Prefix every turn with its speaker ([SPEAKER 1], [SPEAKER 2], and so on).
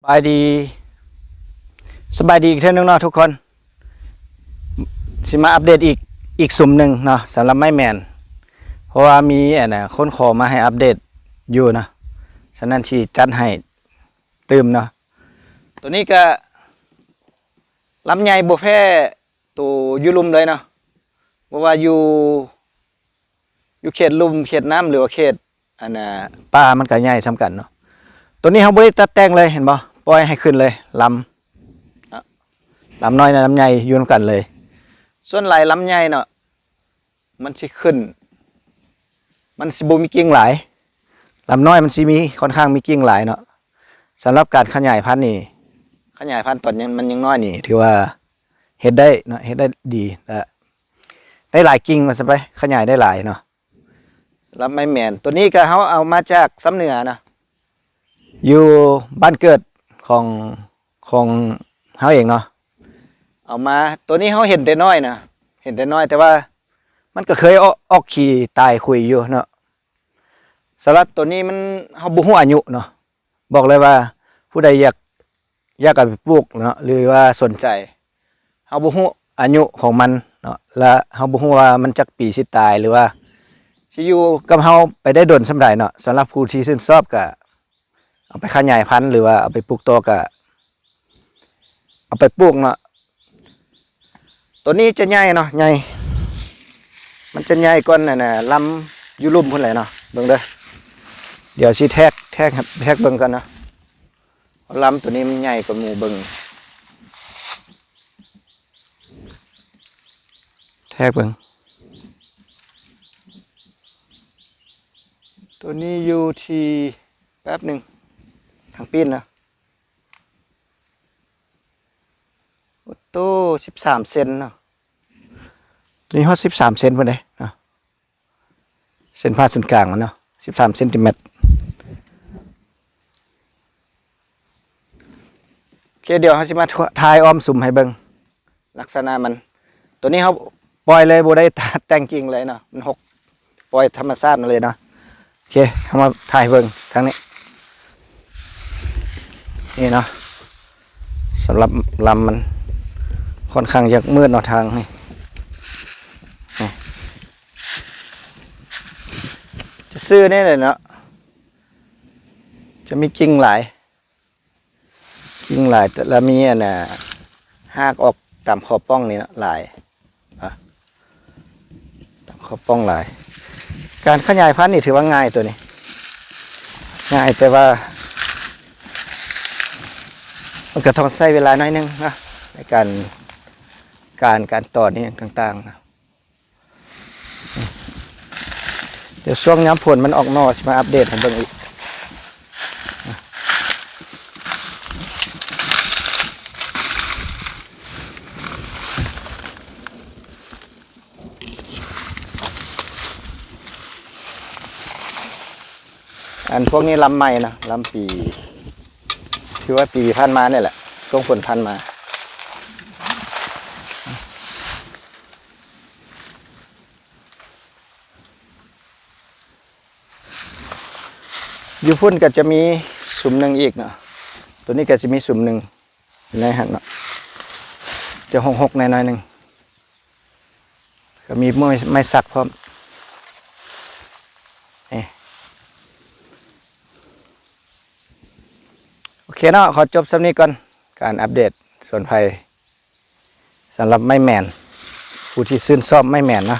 [SPEAKER 1] สบายดีสบายดีอีกเท่านึงเนาะทุกคนสิมาอัปเดตอีกอีกสุ่มหนึ่งเนาะสำหรับไม่แมนเพราะว่ามีอะนะคนขอมาให้อัปเดตอยู่เนาะฉะนั้นที่จัดให้ตืมเนาะตัวนี้ก็ลำไยบวแพ้ตัวยุลุมเลยเนาะเพราะว่าอยู่อยู่เขตลุมเขตน้ำหรือว่าเขตอันน่ะป่ามันก็ใหญ่สำกันเนาะตัวนี้เขาบริตัดแต่งเลยเห็นบ่ ปล่อยให้ขึ้นเลยลำอะลำน้อยนะลำใหญ่อยืนกันเลย ส่วนหลายลำใหญ่เนาะมันสิขึ้น มันสิบมีกิ่งหลายลำน้อยมันสิมีค่อนข้างมีกิ่งหลายเนาะสำหรับการขยายพันธุ์นี่ขยายพันธุ์ตอนยังมันยังน้อยนี่ ถือว่าเฮ็ดได้เนาะเฮ็ดได้ดีและได้หลายกิ่งมาซะไปขยายได้หลายเนาะแล้วไม่แมนตัวนี้ก็เขาเอามาจากซ้ำเหนือนะอยู่บ้านเกิด ของของเฮาเองเนาะเอามาตัวนี้เขาเห็นแต่น้อยนะเห็นแต่น้อย แต่ว่า มันก็เคยออกออกขี่ตายคุยอยู่เนาะสำหรับตัวนี้มันเฮาบ่ฮู้อายุเนาะบอกเลยว่า ผู้ใดอยากอยากเอาไปปลูกเนาะหรือว่าสนใจเฮาบ่ฮู้อายุของมันเนาะและเฮาบ่ฮู้ว่ามันจักปีสิตายหรือว่าสิอยู่กับเฮาไปได้ดนสำาใดเนาะสำหรับผู้ที่ชื่นชอบก็ เอาไปขยายพันธุ์หรือว่าเอาไปปลูกตัวก็เอาไปปลูกเนาะตัวนี้จะใหญ่เนาะใหญ่มันจะใหญ่กว่าน่ะนะลำยูรุ่มพุ่นแหลเนาะเบิ่งเด้อเดี๋ยวสิแทกแทกแทกเบิ่งกันเนาะลำตัวนี้มันใหญ่กว่าหมูเบิ่งแทกเบิ่งตัวนี้อยู่ที่แป๊บหนึ่ง ทางปีนนะโอ้โตสิบสามเซนเนาะตัวนี้ฮอดสิบสามเซนพอดีเนาะเส้นผ่าศูนย์กลางมันเนาะสิบสามเซนติเมตรโอเคเดี๋ยวเขาจะมาทายอ้อมสุ่มให้เบิงลักษณะมัน ตัวนี้เขาปล่อยเลยโบได้ตัดแต่งกิ่งเลยเนาะมันหกปล่อยธรรมชาติมาเลยเนาะโอเคเขามาถ่ายเบิงทางนี้ นี่เนาะสำหรับลำมันค่อนข้างจะมืดเนาะทางนี่จะซื้อนี่เลยเนาะจะมีกิ่งหลายกิ่งหลายแต่ละมีอันน่ะหากออกตามขอบป้องนี่เนาะหลายตามขอบป้องหลาย การขยายพันธุ์นี่ถือว่าง่ายตัวนี้ ง่ายแต่ว่า มันก็ต้องใช้เวลาน้อยนึงนะในการการการต่อนี่ต่างๆนะเดี๋ยวช่วงย้ำผลมันออกนอกมาอัปเดตให้เบิ่งอีกอันพวกนี้ลำใหม่นะลำปี คือว่าปีพันมาเนี่ยแหละช่วงฝนพันมา อยู่พุ่นก็จะมีสุ่มหนึ่งอีกเนาะตัวนี้ก็จะมีสุ่มหนึ่งในหันเนาะจะหกหกในน้อยหนึ่งก็มีไม่ไม่สักพร้อมนี่ โอ เคเนาะขอจบสำนี้ก่อนการอัปเดตส่วนภัยสำหรับไม่แมนผู้ที่ซื่นชอบไม่แมนนะ